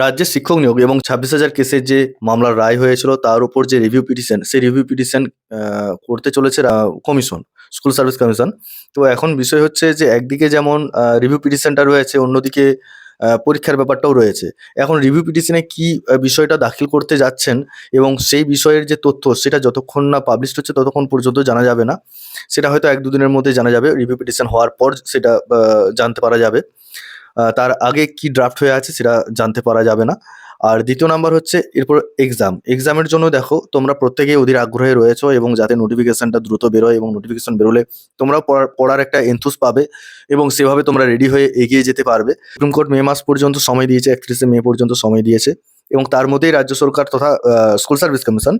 রাজ্যের শিক্ষক নিয়োগ এবং ছাব্বিশ হাজার কেসের যে মামলার রায় হয়েছিল, তার উপর যে রিভিউ পিটিশন সেই রিভিউ পিটিশন করতে চলেছে কমিশন স্কুল সার্ভিস কমিশন তো এখন বিষয় হচ্ছে যে, একদিকে যেমন রিভিউ পিটিশনটা রয়েছে, অন্যদিকে পরীক্ষার ব্যাপারটাও রয়েছে। এখন রিভিউ পিটিশনে কি বিষয়টা দাখিল করতে যাচ্ছেন এবং সেই বিষয়ের যে তথ্য, সেটা যতক্ষণ না পাবলিশ হচ্ছে, ততক্ষণ পর্যন্ত জানা যাবে না। সেটা হয়তো এক দুদিনের মধ্যে জানা যাবে রিভিউ পিটিশন হওয়ার পর সেটা জানতে পারা যাবে। তার আগে কি ড্রাফট হয়ে আছে সেটা জানতে পারা যাবে না। আর দ্বিতীয় নাম্বার হচ্ছে এরপর এক্সাম এক্সামের জন্য দেখো, তোমরা প্রত্যেকেই অধীর আগ্রহে রয়েছো এবং যাতে নোটিফিকেশনটা দ্রুত বেরোয় এবং নোটিফিকেশন বেরোলে তোমরাও পড়ার পড়ার একটা এনথুস পাবে এবং সেভাবে তোমরা রেডি হয়ে এগিয়ে যেতে পারবে। সুপ্রিম কোর্ট মে মাস পর্যন্ত সময় দিয়েছে, একত্রিশে মে পর্যন্ত সময় দিয়েছে। এবং তার মধ্যেই রাজ্য সরকার তথা স্কুল সার্ভিস কমিশন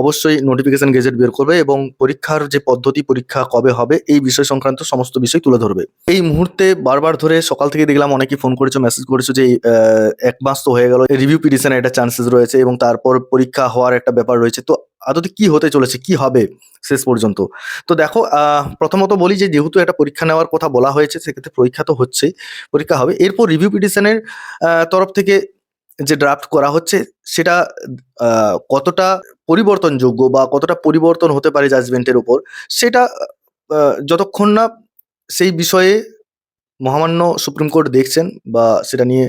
অবশ্যই নোটিফিকেশন গেজেট বের করবে এবং পরীক্ষার যে পদ্ধতি, পরীক্ষা কবে হবে, এই বিষয় সংক্রান্ত সমস্ত বিষয় তুলে ধরবে। এই মুহূর্তে বারবার ধরে সকাল থেকে দেখলাম অনেকেই ফোন করেছ মেসেজ করেছ যে এক মাস তো হয়ে গেল রিভিউ পিটিশনের একটা চান্সেস রয়েছে এবং তারপর পরীক্ষা হওয়ার একটা ব্যাপার রয়েছে। তো আদতে কি হতে চলেছে, কি হবে শেষ পর্যন্ত? তো দেখো প্রথমত বলি যে, যেহেতু একটা পরীক্ষা নেওয়ার কথা বলা হয়েছে, সেক্ষেত্রে পরীক্ষা তো হচ্ছেই, পরীক্ষা হবে। এরপর রিভিউ পিটিশনের তরফ থেকে যে ড্রাফট করা হচ্ছে, সেটা কতটা পরিবর্তনযোগ্য বা কতটা পরিবর্তন হতে পারে জাজমেন্টের উপর, সেটা যতক্ষণ না সেই বিষয়ে মহামান্য সুপ্রিম কোর্ট দেখছেন বা সেটা নিয়ে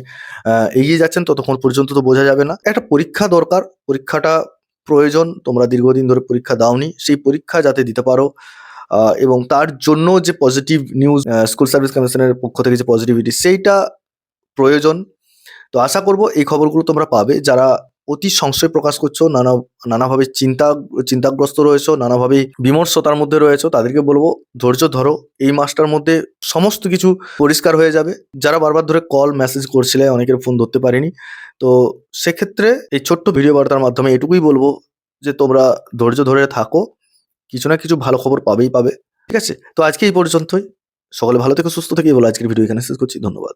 এগিয়ে যাচ্ছেন, ততক্ষণ পর্যন্ত তো বোঝা যাবে না। একটা পরীক্ষা দরকার, পরীক্ষাটা প্রয়োজন, তোমরা দীর্ঘদিন ধরে পরীক্ষা দাওনি, সেই পরীক্ষা যাতে দিতে পারো এবং তার জন্য যে পজিটিভ নিউজ স্কুল সার্ভিস কমিশনের পক্ষ থেকে যে পজিটিভিটি সেইটা প্রয়োজন। তো আশা করব এই খবরগুলো তোমরা পাবে। যারা অতি সংশয় প্রকাশ করছ, নানা, নানাভাবে চিন্তা, চিন্তাগ্রস্ত রয়েছো নানাভাবে বিমর্ষতার মধ্যে রয়েছো, তাদেরকে বলব, ধৈর্য ধরো। এই মাসটার মধ্যে সমস্ত কিছু পরিষ্কার হয়ে যাবে। যারা বারবার ধরে কল মেসেজ করছিলে, অনেকের ফোন ধরতে পারিনি। তো সেক্ষেত্রে এই ছোট্ট ভিডিও বার্তার মাধ্যমে এটুকুই বলব যে, তোমরা ধৈর্য ধরে থাকো। কিছু না কিছু ভালো খবর পাবেই পাবে। ঠিক আছে? তো আজকে এই পর্যন্তই। সকলে ভালো থেকে, সুস্থ থেকে। বলে আজকের ভিডিও এখানে শেষ করছি। ধন্যবাদ।